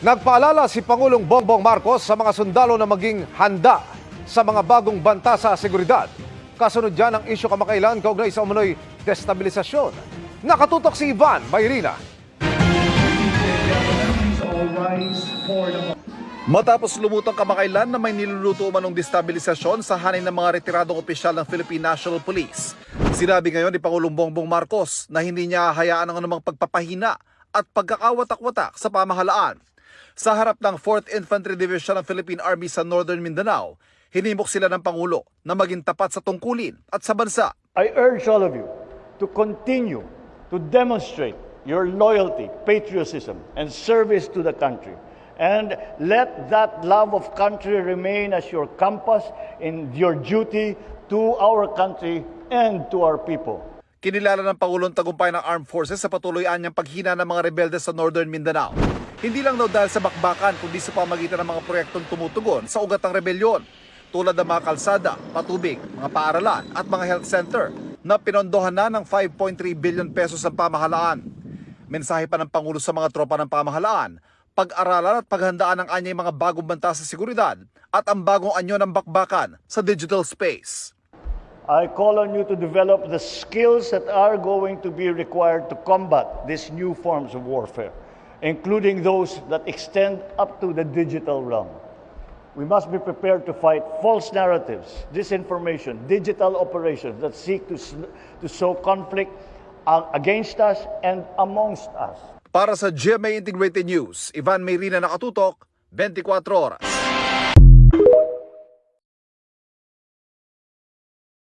Nagpaalala si Pangulong Bongbong Marcos sa mga sundalo na maging handa sa mga bagong banta sa seguridad. Kasunod dyan ang isyu kamakailan kaugnay sa umunoy destabilisasyon. Nakatutok si Ivan the Matapos lumutang kamakailan na may niluluto umanong destabilisasyon sa hanay ng mga retiradong opisyal ng Philippine National Police. Sinabi ngayon ni Pangulong Bongbong Marcos na hindi niya hayaan ang anumang pagpapahina at pagkakawatak-watak sa pamahalaan. Sa harap ng 4th Infantry Division ng Philippine Army sa Northern Mindanao, hinimok sila ng Pangulo na maging tapat sa tungkulin at sa bansa. I urge all of you to continue to demonstrate your loyalty, patriotism, and service to the country. And let that love of country remain as your compass in your duty to our country and to our people. Kinilala ng Pangulong tagumpay ng Armed Forces sa patuloyan niyang paghina ng mga rebelde sa Northern Mindanao. Hindi lang daw dahil sa bakbakan kundi sa pamagitan ng mga proyektong tumutugon sa ugat ng rebelyon tulad ng mga kalsada, patubig, mga paaralan at mga health center na pinondohan na ng 5.3 billion pesos ang pamahalaan. Mensahe pa ng Pangulo sa mga tropa ng pamahalaan, pag-aralan at paghandaan ng anyay mga bagong banta sa seguridad at ang bagong anyo ng bakbakan sa digital space. I call on you to develop the skills that are going to be required to combat these new forms of warfare, including those that extend up to the digital realm. We must be prepared to fight false narratives, disinformation, digital operations that seek to, to sow conflict against us and amongst us. Para sa GMA Integrated News, Ivan Mayrina nakatutok, 24 oras.